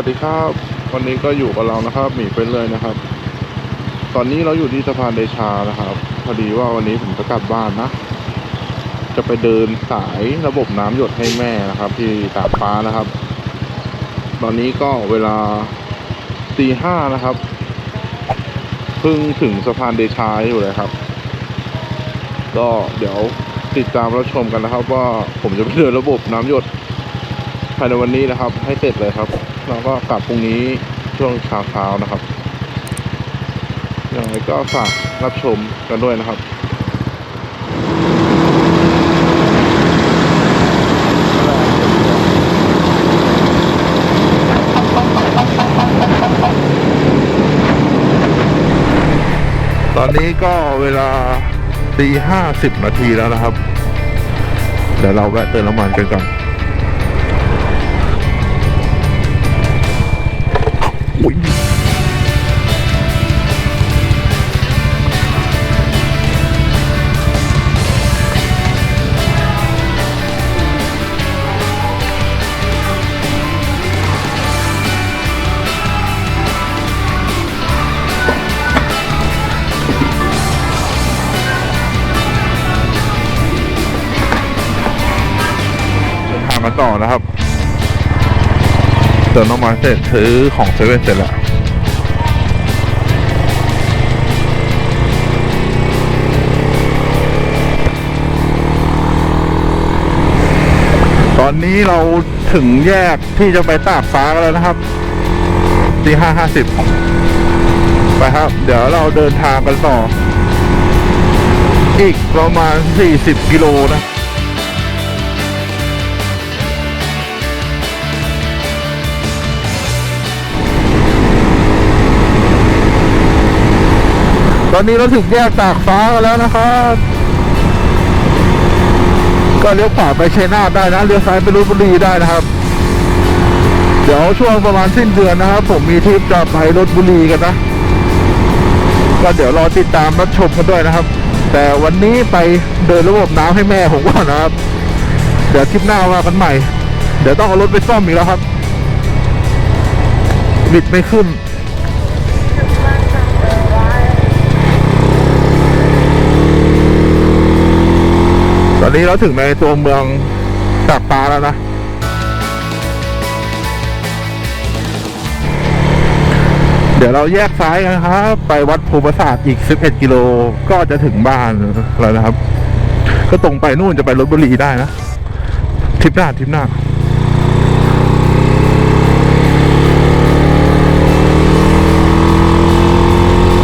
วัสดีครับ วันนี้ก็อยู่กับเรานะครับหมีเป็นเลยนะครับ ตอนนี้เราอยู่ที่สะพานเดชานะครับ พอดีว่าวันนี้ผมจะกลับบ้านนะ จะไปเดินสายระบบน้ำหยดให้แม่นะครับ ที่ตากฟ้านะครับ ตอนนี้ก็เวลาตีห้านะครับเพิ่งถึงสะพานเดชาอยู่เลยครับ ก็เดี๋ยวติดตามรับชมกันนะครับ ว่าผมจะไปเดินระบบน้ำหยด ภายในวันนี้นะครับ ให้เสร็จเลยครับ แล้วก็กลับพรุ่งนี้ช่วงเช้าเช้านะครับยังไงก็ฝากรับชมกันด้วยนะครับตอนนี้ก็เวลาตีห้าสิบนาทีแล้วนะครับ เดี๋ยวเราแวะเติมน้ำมันกันก่อน กันต่อนะครับเติมน้ำมันเสร็จซื้อของเซเว่นเสร็จแล้วตอนนี้เราถึงแยกที่จะไปตากฟ้ากันแล้วนะครับตีห้าห้าสิบไปครับ เดี๋ยวเราเดินทางกันต่อ อีกประมาณสี่สิบกิโลนะ ตอนนี้เราถึงแยกตากฟ้ากันแล้วนะครับ ก็เลี้ยวขวาไปชัยนาทได้นะเลี้ยวซ้ายไปลพบุรีได้นะครับ เดี๋ยวช่วงประมาณสิ้นเดือนนะครับ ผมมีทริปจะไปลพบุรีกันนะ ก็เดี๋ยวรอติดตามรับชมกันด้วยนะครับ แต่วันนี้ไปเดินระบบน้ำให้แม่ผมก่อนนะครับ เดี๋ยวคลิปหน้าว่ากันใหม่ เดี๋ยวต้องเอารถไปซ่อมอีกแล้วครับบิดไม่ขึ้น อนนี้เราถึงในตัวเมืองตากฟ้าแล้วนะ เดี๋ยวเราแยกซ้ายกันครับ ไปวัดภูประสาทอีก 11 กิโลก็จะถึงบ้านแล้วนะครับ ก็ตรงไปนู่นจะไปลบบุรีได้นะทริปหน้าทริปหน้า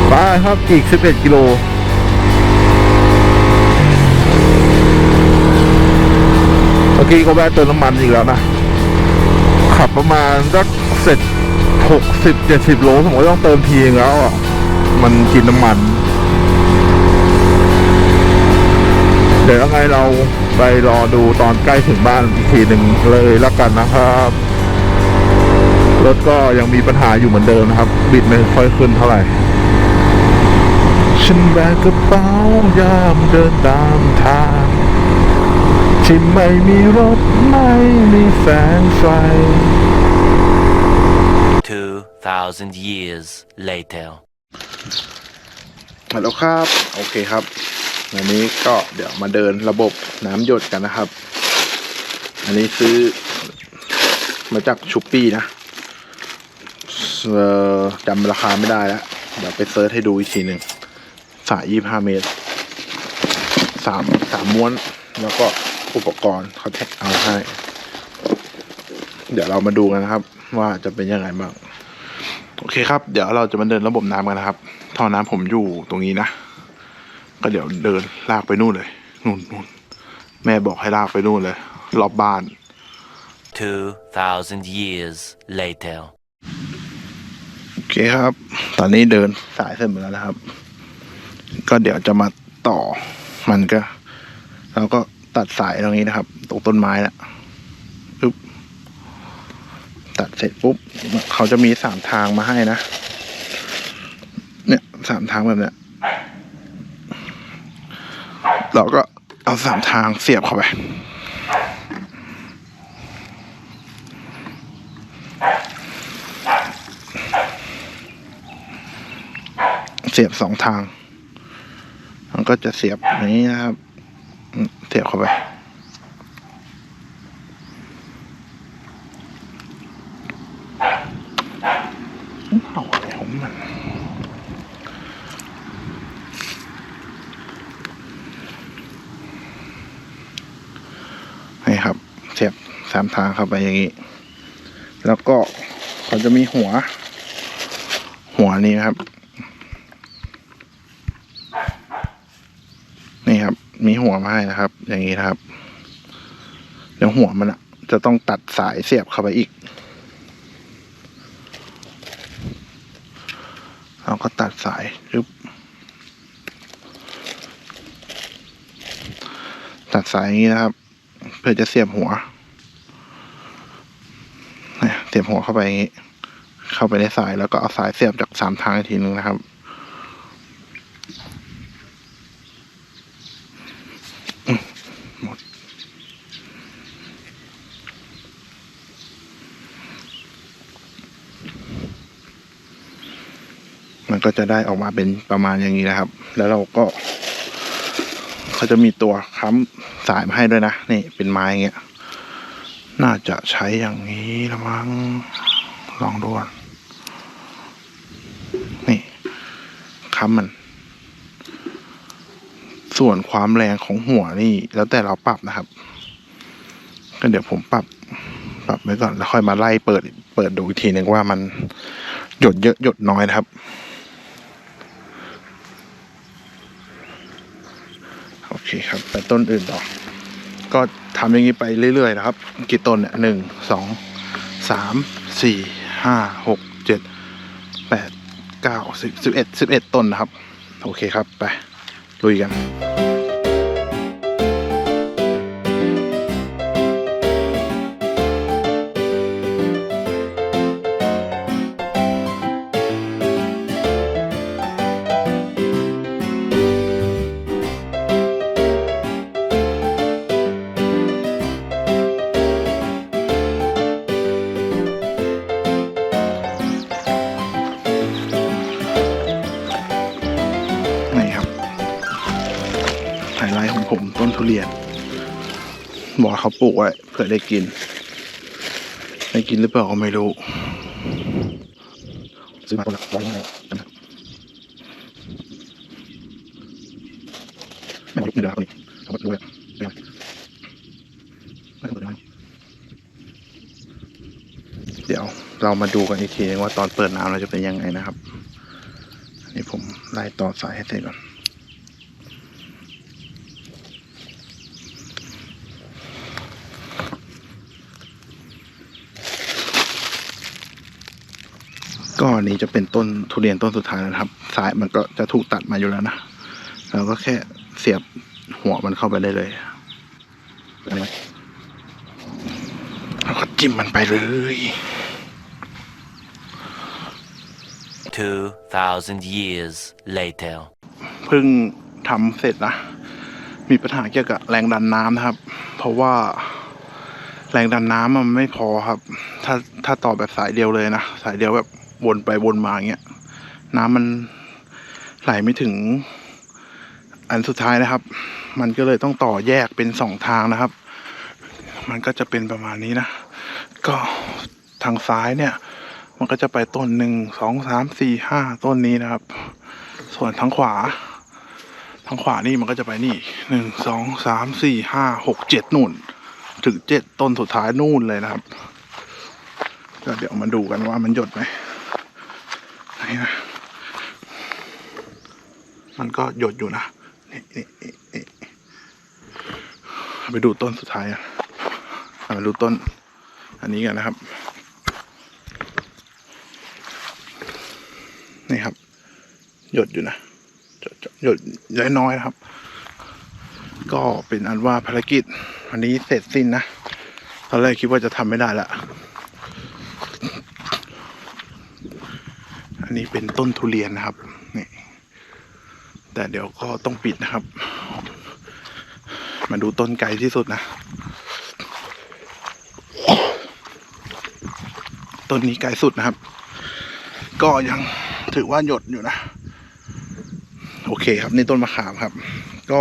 ไปครับอีก 11 กิโล มื่อกี้ก็แวะเติมน้ำมันอีกแล้วนะ ขับประมาณสักเสร็จหกสิบเจ็ดสิบโลผมก็ต้องเติมทีนึงแล้วอะ มันกินน้ำมัน เดี๋ยวยังไงเราไปรอดูตอนใกล้ถึงบ้านอีกทีหนึ่งเลยล้วกันนะครับรถก็ยังมีปัญหาอยู่เหมือนเดิมนะครับ บิดไม่ค่อยขึ้นเท่าไหร่ ฉันแบกกระเป๋ายามเดินตามทาง ที่ไม่มีรถไม่มีแสงไฟ 2,000 years later. ฮัลโหลครับ โอเคครับ วันนี้ก็เดี๋ยวมาเดินระบบน้ำหยดกันนะครับ อันนี้ซื้อมาจากชุปปี้นะเอ่อจำราคาไม่ได้แล้ว เดี๋ยวไปเซิร์ชให้ดูอีกทีหนึ่งสายยี่ห้าเมตรสามสามม้วนแล้วก็ อุปกรณ์เขาแท็กเอาให้ เดี๋ยวเรามาดูกันนะครับ ว่าจะเป็นยังไงบ้าง โอเคครับ เดี๋ยวเราจะมาเดินระบบน้ำกันนะครับ ท่อน้ำผมอยู่ตรงนี้นะ ก็เดี๋ยวเดินลากไปนู่นเลย นู่นนู่นแม่บอกให้ลากไปนู่นเลย รอบบ้าน 2,000 years later. โอเคครับ ตอนนี้เดินสายเสร็จหมดแล้วนะครับ ก็เดี๋ยวจะมาต่อมันก็ เราก็ ตัดสายตรงนี้นะครับ ตรงต้นไม้นะอึ๊บตัดเสร็จปุ๊บเขาจะมีสามทางมาให้นะ เนี่ยสามทางแบบเนี้ยเราก็เอาสามทางเสียบเข้าไปเสียบสองทาง มันก็จะเสียบอย่นี้นะครับ สียบเข้าไปเอาอะไรของมันนี่ครับ เสียบสามทางเข้าไปอย่างนี้ แล้วก็เขาจะมีหัว หัวนี้ครับ นี่ครับ มีหัวมาให้นะครับ อย่างนี้นะครับเดี๋ยวหัวมันอะจะต้องตัดสายเสียบเข้าไปอีกเราก็ตัดสายรึบตัดสายอย่างนี้นะครับ เพื่อจะเสียบหัวเนี่ยเสียบหัวเข้าไปอย่างนี้ เข้าไปในสายแล้วก็เอาสายเสียบจากสามทางอีกทีนึงนะครับ อืมหมด มัน ก็จะได้ออกมาเป็นประมาณอย่างนี้นะครับ แล้วเราก็ เขาจะมีตัวค้ำสายมาให้ด้วยนะ นี่เป็นไม้อย่างเงี้ย น่าจะใช้อย่างนี้ละมั้ง ลองดูนี่ค้ำมัน ส่วนความแรงของหัวนี่ แล้วแต่เราปรับนะครับ ก็เดี๋ยวผมปรับปรับไว้ก่อนแล้วค่อยมาไล่เปิดเปิดดูอีกทีหนึ่งว่ามันหยดเยอะหยดน้อยนะครับ โอ เคครับไปต้นอื่นต่อ ก็ทำอย่างนี้ไปเรื่อยๆนะครับ กี่ต้นเนี่ยหนึ่งสองสามสี่ห้าหกเจ็ดแปดเก้าสิบสิบเอ็ดสิบเอ็ดต้นนะครับ โอเคครับไปลุยกัน เขาปลูกไว้เพื่อได้กิน ได้กินหรือเปล่าก็ไม่รู้ซื้อมาคนละร้อยยังไงนะครับไม่เอาลูกนี่เดี๋ยวเอาคนนี้เอาไดูเลยไม่ต้องเปิดน้ำเดี๋ยวเรามาดูกันอีกทีนึงว่าตอนเปิดน้ำเราจะเป็นยังไงนะครับอันนี้ผมไล่ต่อสายให้เสร็จก่อน ก็อันนี้จะเป็นต้นทุเรียนต้นสุดท้ายแล้วนะครับสายมันก็จะถูกตัดมาอยู่แล้วนะเราก็แค่เสียบหัวมันเข้าไปได้เลยอะไรไหมแล้วก็จิ้มมันไปเลย2,000 years later. เพิ่งทำเสร็จนะ มีปัญหาเกี่ยวกับแรงดันน้ำนะครับ เพราะว่าแรงดันน้ำมันไม่พอครับ ถ้าถ้าต่อแบบสายเดียวเลยนะ สายเดียวแบบ วนไปวนมาอย่างเงี้ยน้ำมันไหลไม่ถึง อันสุดท้ายนะครับ มันก็เลยต้องต่อแยกเป็นสองทางนะครับ มันก็จะเป็นประมาณนี้นะ ก็ทางซ้ายเนี่ย มันก็จะไปต้นหนึ่งสองสามสี่ห้าต้นนี้นะครับ ส่วนทางขวา ทางขวานี่มันก็จะไปนี่หนึ่งสองสามสี่ห้าหกเจ็ดนู่น ถึงเจ็ดต้นสุดท้ายนู่นเลยนะครับก็เดี๋ยวมาดูกันว่ามันหยดไหม นี่นะ มันก็หยดอยู่นะ นี่นี่นี่ไปดูต้นสุดท้ายอะเอามาดูต้น อันนี้กันนะครับ นี่ครับ หยดอยู่นะหยดหยดหยดน้อยๆนะครับ ก็เป็นอันว่าภารกิจ วันนี้เสร็จสิ้นนะ ตอนแรกคิดว่าจะทำไม่ได้ละ อันนี้เป็นต้นทุเรียนนะครับนี่แต่เดี๋ยวก็ต้องปิดนะครับ มาดูต้นไกลที่สุดนะ ต้นนี้ไกลสุดนะครับ ก็ยังถือว่าหยดอยู่นะ โอเคครับนี่ต้นมะขามครับ ก็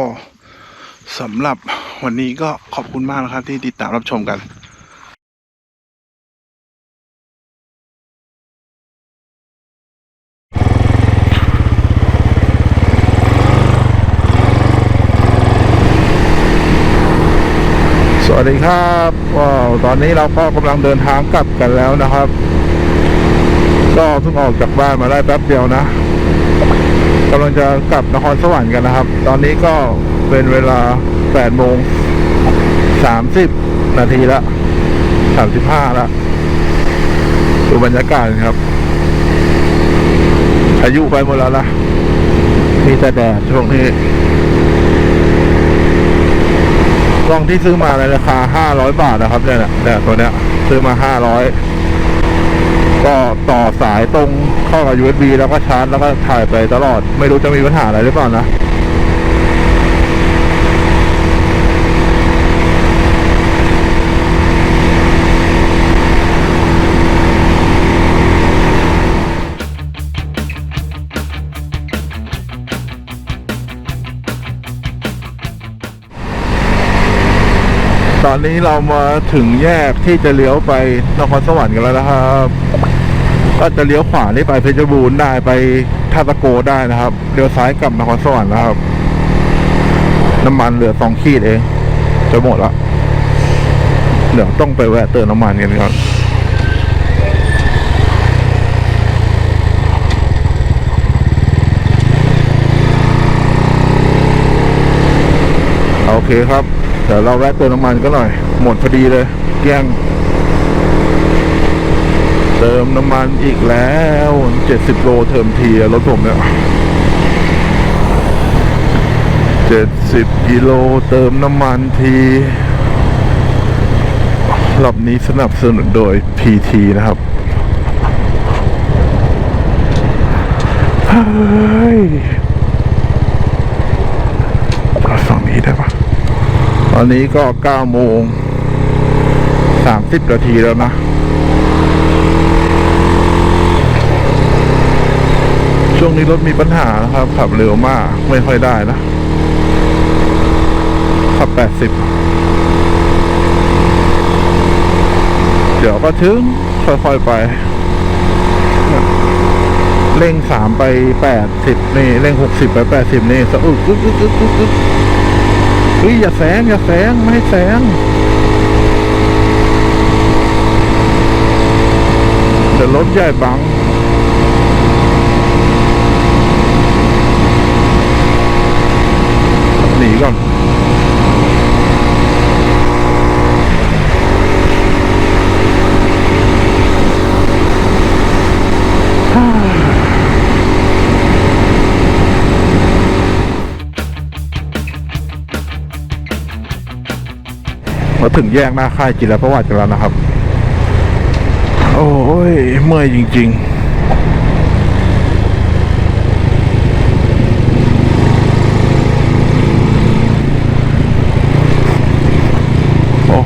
สำหรับวันนี้ก็ขอบคุณมากนะครับที่ติดตามรับชมกัน ส วัสดีครับว้าวตอนนี้เราก็กำลังเดินทางกลับกันแล้วนะครับ ก็เพิ่งออกจากบ้านมาได้แป๊บเดียวนะกำลังจะกลับนครสวรรค์กันนะครับ ตอนนี้ก็เป็นเวลา8โมง30นาทีละ35ละดูบรรยากาศครับ อายุไปหมดแล้วนะมีแต่แดดช่วงนี้ กล้องที่ซื้อมาในราคา500บาทนะครับเนี่ยเนี่ยตัวเนี้ยซื้อมา500ก็ต่อสายตรงเข้ากับ USB แล้วก็ชาร์จแล้วก็ถ่ายไปตลอด ไม่รู้จะมีปัญหาอะไรหรือเปล่านะ ตอนนี้เรามาถึงแยกที่จะเลี้ยวไปนครสวรรค์กันแล้วนะครับ ก็จะเลี้ยวขวานี่ไปเพชรบูรณ์ได้ไปท่าตะโกได้นะครับเลี้ยวซ้ายกลับนครสวรรค์นะครับ น้ำมันเหลือสองขีดเอง จะหมดละเดี๋ยวต้องไปแวะเติมน้ำมันกันก่อนโอเคครับ เดี๋ยวเราแวะเติมน้ำมันก็หน่อย หมดพอดีเลยเกี้ยง เติมน้ำมันอีกแล้วเจ็ดสิบโลเทอมทีรถผมเนี่ยเจ็ดสิบกิโลเติมน้ำมันทีรอบนี้สนับสนุนโดย PT นะครับเฮ้ยฝั่งนี้ได้ปะ อนนี้ก็เก้าโมงสามสิบนาทีแล้วนะ ช่วงนี้รถมีปัญหานะครับ ขับเร็วมากไม่ค่อยได้นะ ขับแปดสิบเดี๋ยวก็ถึง ค่อยๆไป เร่งสามไปแปดสิบนี่ เร่งหกสิบไปแปดสิบนี่สะอึกกึกกึกกึกกึก ฮ้ยอย่าแสงอย่าแสงไม่ให้แสงเดี๋ยวรถใหญ่บังหนีก่อน ถึงแยกหน้าค่ายจิรประวัติกันแล้วนะครับ โอ้ยเมื่อยจริงๆโอ้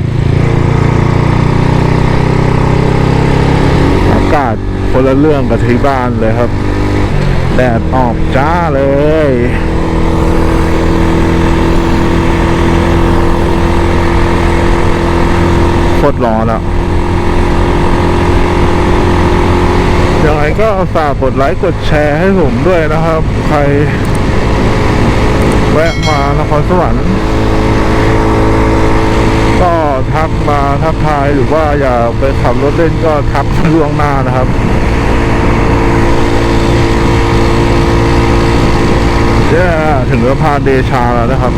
อากาศคนละเรื่องกับที่บ้านเลยครับ แดดออกจ้าเลย โคตรร้อนอะยังไงก็ฝากกดไลค์กดแชร์ให้ผมด้วยนะครับ ใคร แวะมานครสวรรค์ก็ทักมาทักทายหรือว่าอยากไปขับรถเล่นก็ทักล่วงหน้านะครับเย้ถึงสะพานเดชาแล้วนะครับ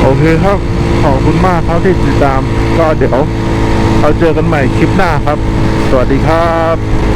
โอ เคครับ ขอบคุณมากครับที่ติดตาม ก็เดี๋ยวเราเจอกันใหม่คลิปหน้าครับ สวัสดีครับ